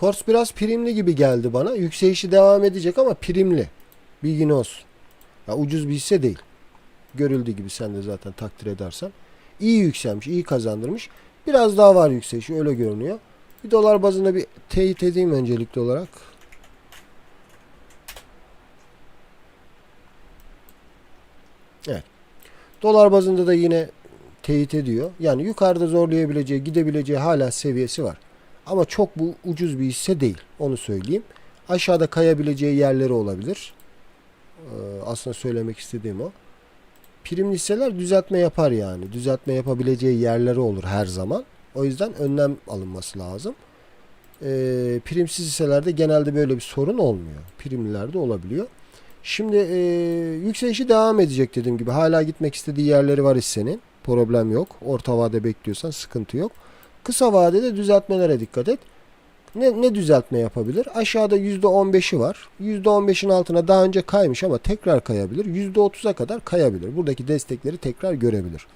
Kors biraz primli gibi geldi bana. Yükselişi devam edecek ama primli. Bilgin olsun. Ya ucuz bir hisse değil. Görüldüğü gibi sen de zaten takdir edersen. İyi yükselmiş, iyi kazandırmış. Biraz daha var yükselişi öyle görünüyor. Bir dolar bazında bir teyit edeyim öncelikli olarak. Evet. Dolar bazında da yine teyit ediyor. Yani yukarıda zorlayabileceği, gidebileceği hala seviyesi var. Ama çok bu ucuz bir hisse değil. Onu söyleyeyim. Aşağıda kayabileceği yerleri olabilir. Ee, aslında söylemek istediğim o. Primli hisseler düzeltme yapar yani. Düzeltme yapabileceği yerleri olur her zaman. O yüzden önlem alınması lazım. Ee, primsiz hisselerde genelde böyle bir sorun olmuyor. Primlilerde olabiliyor. Şimdi e, yükselişi devam edecek dediğim gibi. Hala gitmek istediği yerleri var hissenin. Problem yok. Orta vade bekliyorsan sıkıntı yok. Kısa vadede düzeltmelere dikkat et. Ne, ne düzeltme yapabilir? Aşağıda %15'i var. %15'in altına daha önce kaymış ama tekrar kayabilir. %30'a kadar kayabilir. Buradaki destekleri tekrar görebilir.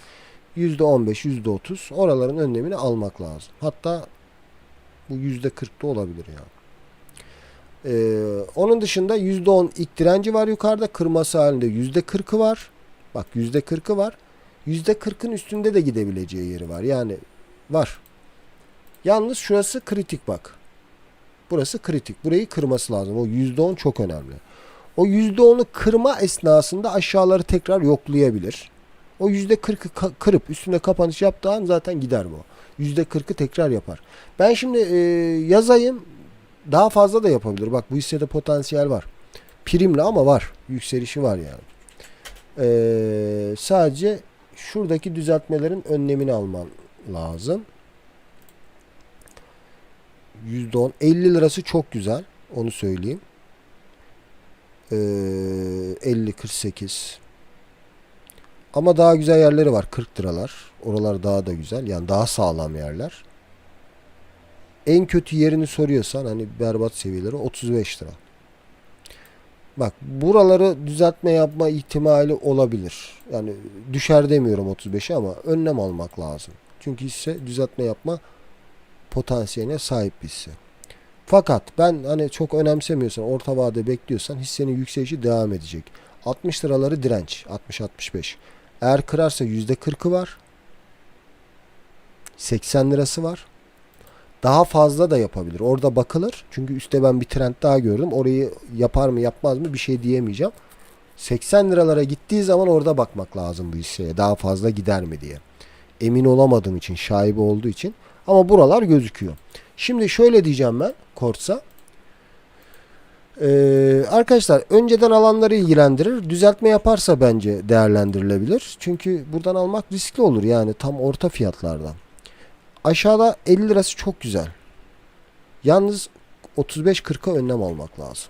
%15, %30 oraların önlemini almak lazım. Hatta bu %40'da olabilir yani. Ee, onun dışında %10 ilk direnci var yukarıda. Kırması halinde %40'ı var. Bak %40'ı var. %40'ın üstünde de gidebileceği yeri var. Yani var. Yalnız şurası kritik bak. Burası kritik. Burayı kırması lazım. O %10 çok önemli. O %10'u kırma esnasında aşağıları tekrar yoklayabilir. O %40'ı ka- kırıp üstüne kapanış yaptığı an zaten gider bu. %40'ı tekrar yapar. Ben şimdi e, yazayım daha fazla da yapabilir. Bak bu hissede potansiyel var. Primli ama var. Yükselişi var yani. Ee, sadece şuradaki düzeltmelerin önlemini alman lazım. %10. 50 lirası çok güzel. Onu söyleyeyim. Ee, 50 48. Ama daha güzel yerleri var. 40 liralar. Oralar daha da güzel. Yani daha sağlam yerler. En kötü yerini soruyorsan hani berbat seviyeleri 35 lira. Bak buraları düzeltme yapma ihtimali olabilir. Yani düşer demiyorum 35'e ama önlem almak lazım. Çünkü hisse düzeltme yapma potansiyeline sahip bir hisse. Fakat ben hani çok önemsemiyorsan orta vade bekliyorsan hissenin yükselişi devam edecek. 60 liraları direnç 60-65. Eğer kırarsa %40'ı var. 80 lirası var. Daha fazla da yapabilir. Orada bakılır. Çünkü üstte ben bir trend daha gördüm. Orayı yapar mı yapmaz mı bir şey diyemeyeceğim. 80 liralara gittiği zaman orada bakmak lazım bu hisseye. Daha fazla gider mi diye. Emin olamadığım için, şaibe olduğu için. Ama buralar gözüküyor. Şimdi şöyle diyeceğim ben Kortsa. Ee, arkadaşlar önceden alanları ilgilendirir. Düzeltme yaparsa bence değerlendirilebilir. Çünkü buradan almak riskli olur. Yani tam orta fiyatlardan. Aşağıda 50 lirası çok güzel. Yalnız 35-40'a önlem almak lazım.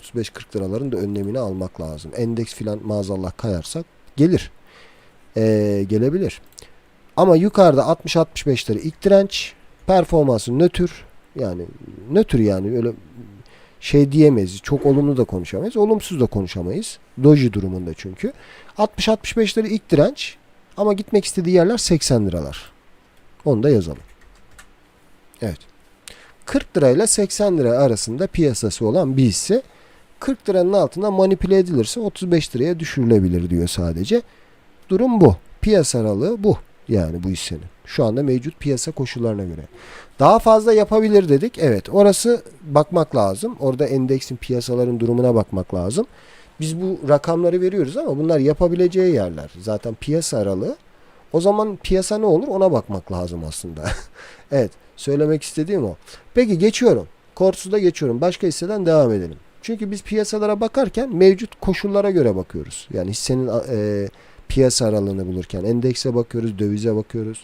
35-40 liraların da önlemini almak lazım. Endeks filan maazallah kayarsak gelir. Ee, gelebilir. Ama yukarıda 60-65'leri ilk direnç. Performansı nötr. Yani nötr yani öyle şey diyemeyiz. Çok olumlu da konuşamayız. Olumsuz da konuşamayız. Doji durumunda çünkü. 60-65'leri ilk direnç. Ama gitmek istediği yerler 80 liralar. Onu da yazalım. Evet. 40 lirayla 80 lira arasında piyasası olan bir hisse 40 liranın altında manipüle edilirse 35 liraya düşürülebilir diyor sadece. Durum bu. Piyasa aralığı bu. Yani bu hissenin. Şu anda mevcut piyasa koşullarına göre. Daha fazla yapabilir dedik. Evet orası bakmak lazım. Orada endeksin piyasaların durumuna bakmak lazım. Biz bu rakamları veriyoruz ama bunlar yapabileceği yerler. Zaten piyasa aralığı. O zaman piyasa ne olur ona bakmak lazım aslında. evet söylemek istediğim o. Peki geçiyorum. Korsu'da geçiyorum. Başka hisseden devam edelim. Çünkü biz piyasalara bakarken mevcut koşullara göre bakıyoruz. Yani hissenin e, piyasa aralığını bulurken endekse bakıyoruz, dövize bakıyoruz.